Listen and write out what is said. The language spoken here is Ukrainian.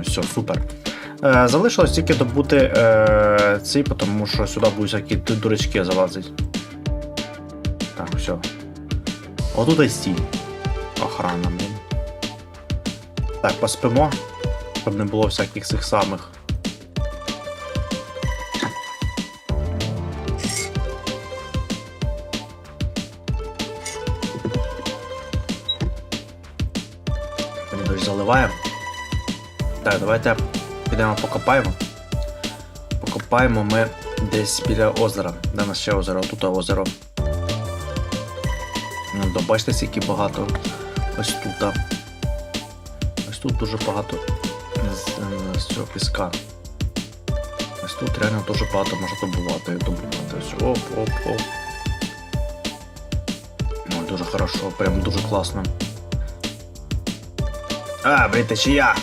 Все, супер. Е, залишилось тільки добути е, цей, тому що сюди будуть всякі ду- дурачки залазити. Так, все. Отут і стій. Охрана, блін. Так, поспимо, щоб не було всяких цих самих. Заливаємо. Так, давайте підемо покопаємо. Покопаємо ми десь біля озера. Де нас ще озеро? Тут озеро. Ну, бачите, скільки багато. Ось тут. Ось тут дуже багато з, е, з цього піска. Ось тут реально дуже багато можна добувати. добувати. Ось оп, оп, оп. Ну, дуже хорошо, прям дуже класно. А, блін, течія!